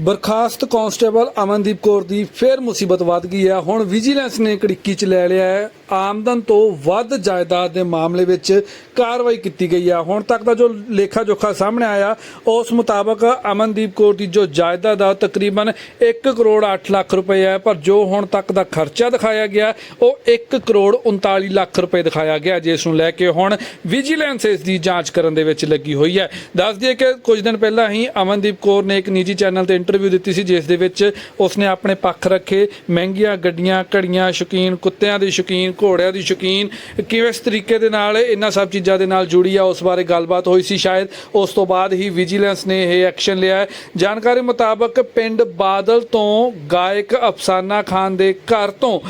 ਬਰਖਾਸਤ constable Amandeep Kaur ਦੀ ਫੇਰ ਮੁਸੀਬਤ ਵੱਧ ਗਈ ਹੈ। ਹੁਣ ਵਿਜੀਲੈਂਸ ਨੇ ਕੜਿੱਕੀ ਚ ਲੈ ਲਿਆ ਹੈ। ਆਮਦਨ ਤੋਂ ਵੱਧ ਜਾਇਦਾਦ ਦੇ ਮਾਮਲੇ ਵਿੱਚ ਕਾਰਵਾਈ ਕੀਤੀ ਗਈ ਹੈ। ਹੁਣ ਤੱਕ ਦਾ ਜੋ ਲੇਖਾ ਜੋਖਾ ਸਾਹਮਣੇ ਆਇਆ, ਉਸ ਮੁਤਾਬਕ ਅਮਨਦੀਪ ਕੌਰ ਦੀ ਜੋ ਜਾਇਦਾਦ ਆ, ਤਕਰੀਬਨ 1 ਕਰੋੜ 8 ਲੱਖ ਰੁਪਏ ਹੈ। ਪਰ ਜੋ ਹੁਣ ਤੱਕ ਦਾ ਖਰਚਾ ਦਿਖਾਇਆ ਗਿਆ, ਉਹ 1 ਕਰੋੜ 39 ਲੱਖ ਰੁਪਏ ਦਿਖਾਇਆ ਗਿਆ, ਜਿਸ ਨੂੰ ਲੈ ਕੇ ਹੁਣ ਵਿਜੀਲੈਂਸ ਇਸ ਦੀ ਜਾਂਚ ਕਰਨ ਦੇ ਵਿੱਚ ਲੱਗੀ ਹੋਈ ਹੈ। ਦੱਸ ਦਈਏ ਕਿ ਕੁਝ ਦਿਨ ਪਹਿਲਾਂ ਹੀ ਅਮਨਦੀਪ ਕੌਰ ਨੇ ਇੱਕ ਨਿੱਜੀ ਚੈਨਲ ਤੇ ਇੰਟਰਵਿਊ ਦਿੱਤੀ ਸੀ, ਜਿਸ ਦੇ ਵਿੱਚ ਉਸਨੇ ਆਪਣੇ ਪੱਖ ਰੱਖੇ। ਮਹਿੰਗੀਆਂ ਗੱਡੀਆਂ, ਘੜੀਆਂ, ਸ਼ੌਕੀਨ, ਕੁੱਤਿਆਂ ਦੀ ਸ਼ੌਕੀਨ, ਘੋੜਿਆਂ ਦੀ ਸ਼ੌਕੀਨ। ਕਿਸ ਤਰੀਕੇ ਦੇ ਨਾਲ ਇਹਨਾਂ ਸਭ ਚੀਜ਼ਾਂ ਦੇ ਨਾਲ ਜੁੜੀ ਆ, ਉਸ ਬਾਰੇ ਗੱਲਬਾਤ ਹੋਈ ਸੀ ਸ਼ਾਇਦ। ਉਸ ਤੋਂ ਬਾਅਦ ਹੀ ਵਿਜੀਲੈਂਸ ਨੇ ਇਹ ਐਕਸ਼ਨ ਲਿਆ ਹੈ। ਜਾਣਕਾਰੀ ਮੁਤਾਬਕ ਪਿੰਡ ਬਾਦਲ ਤੋਂ ਗਾਇਕ ਅਫਸਾਨਾ ਖਾਨ ਦੇ ਘਰ ਤੋਂ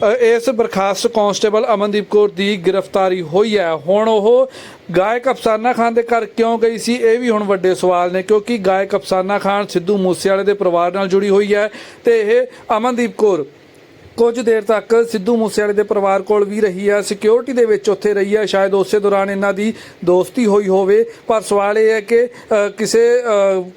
ਇਸ ਬਰਖਾਸਤ ਕਾਂਸਟੇਬਲ ਅਮਨਦੀਪ ਕੌਰ ਦੀ ਗ੍ਰਿਫਤਾਰੀ ਹੋਈ ਹੈ। ਹੁਣ ਉਹ ਗਾਇਕ ਅਫਸਾਨਾ ਖਾਨ ਦੇ ਘਰ ਕਿਉਂ ਗਈ ਸੀ, ਇਹ ਵੀ ਹੁਣ ਵੱਡੇ ਸਵਾਲ ਨੇ, ਕਿਉਂਕਿ ਗਾਇਕ ਅਫਸਾਨਾ ਖਾਨ ਸਿੱਧੂ ਮੂਸੇਵਾਲੇ ਦੇ ਪਰਿਵਾਰ ਨਾਲ ਜੁੜੀ ਹੋਈ ਹੈ ਤੇ ਇਹ ਅਮਨਦੀਪ ਕੌਰ ਕੁਝ ਦੇਰ ਤੱਕ ਸਿੱਧੂ ਮੂਸੇਵਾਲੇ ਦੇ ਪਰਿਵਾਰ ਕੋਲ ਵੀ ਰਹੀ ਹੈ। ਸਿਕਿਉਰਿਟੀ ਦੇ ਵਿੱਚ ਉੱਥੇ ਰਹੀ ਹੈ। ਸ਼ਾਇਦ ਉਸੇ ਦੌਰਾਨ ਇਹਨਾਂ ਦੀ ਦੋਸਤੀ ਹੋਈ ਹੋਵੇ। ਪਰ ਸਵਾਲ ਇਹ ਹੈ ਕਿ ਕਿਸੇ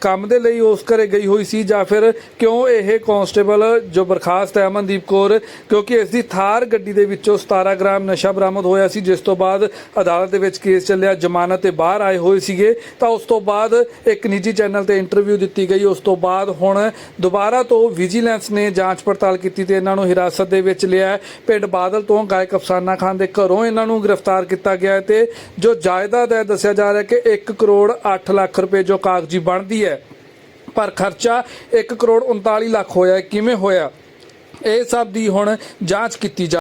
ਕੰਮ ਦੇ ਲਈ ਉਸ ਘਰੇ ਗਈ ਹੋਈ ਸੀ ਜਾਂ ਫਿਰ ਕਿਉਂ ਇਹ ਕਾਂਸਟੇਬਲ ਜੋ ਬਰਖਾਸਤ ਹੈ ਅਮਨਦੀਪ ਕੌਰ, ਕਿਉਂਕਿ ਇਸ ਦੀ ਥਾਰ ਗੱਡੀ ਦੇ ਵਿੱਚੋਂ 17 ਗ੍ਰਾਮ ਨਸ਼ਾ ਬਰਾਮਦ ਹੋਇਆ ਸੀ, ਜਿਸ ਤੋਂ ਬਾਅਦ ਅਦਾਲਤ ਦੇ ਵਿੱਚ ਕੇਸ ਚੱਲਿਆ, ਜ਼ਮਾਨਤ ਤੇ ਬਾਹਰ ਆਏ ਹੋਏ ਸੀਗੇ। ਤਾਂ ਉਸ ਤੋਂ ਬਾਅਦ ਇੱਕ ਨਿੱਜੀ ਚੈਨਲ ਤੇ ਇੰਟਰਵਿਊ ਦਿੱਤੀ ਗਈ। ਉਸ ਤੋਂ ਬਾਅਦ ਹੁਣ ਦੁਬਾਰਾ ਤੋਂ ਵਿਜੀਲੈਂਸ ਨੇ ਜਾਂਚ ਪੜਤਾਲ ਕੀਤੀ ਤੇ ਇਹਨਾਂ ਨੂੰ ਹਿਰਾ ਹਿਰਾਸਤ ਦੇ ਵਿੱਚ ਲਿਆ ਪਿੰਡ ਬਾਦਲ ਤੋਂ ਗਾਇਕ ਅਫਸਾਨਾ ਖਾਨ ਦੇ ਘਰੋਂ ਇਹਨਾਂ ਨੂੰ ਗ੍ਰਿਫਤਾਰ ਕੀਤਾ ਗਿਆ ਤੇ ਜੋ ਜਾਇਦਾਦ ਹੈ, ਦੱਸਿਆ ਜਾ ਰਿਹਾ ਕਿ 1 ਕਰੋੜ 8 ਲੱਖ ਰੁਪਏ ਜੋ ਕਾਗਜ਼ੀ ਬਣਦੀ ਹੈ, ਪਰ ਖਰਚਾ 1 ਕਰੋੜ 39 ਲੱਖ ਹੋਇਆ ਕਿਵੇਂ ਹੋਇਆ? ਇਹ ਸਭ ਦੀ ਹੁਣ ਜਾਂਚ ਕੀਤੀ ਜਾ